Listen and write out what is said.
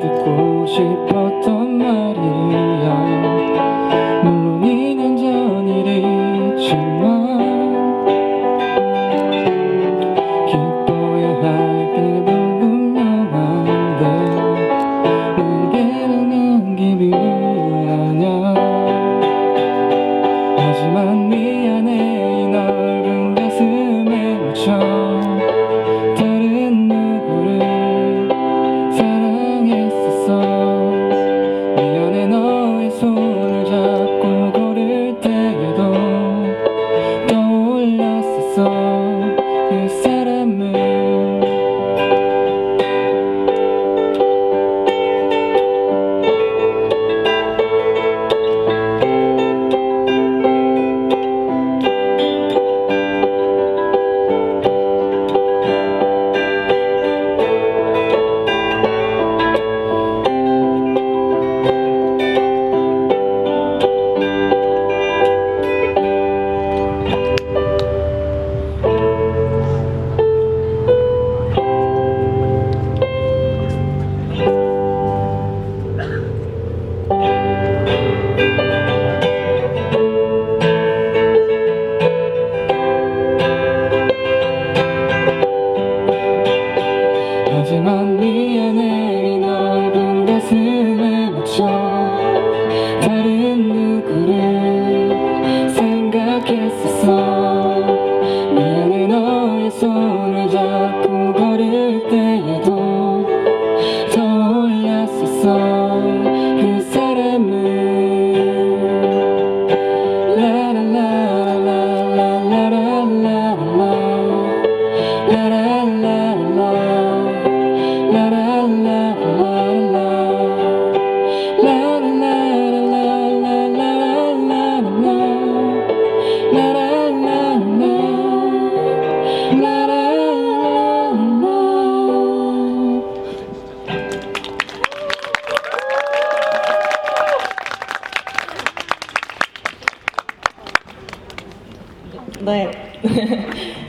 듣고 싶었던 말이 song. 하지만 미안해 넓은 가슴에 묻혀. 다른 누구를 생각했었어? 答え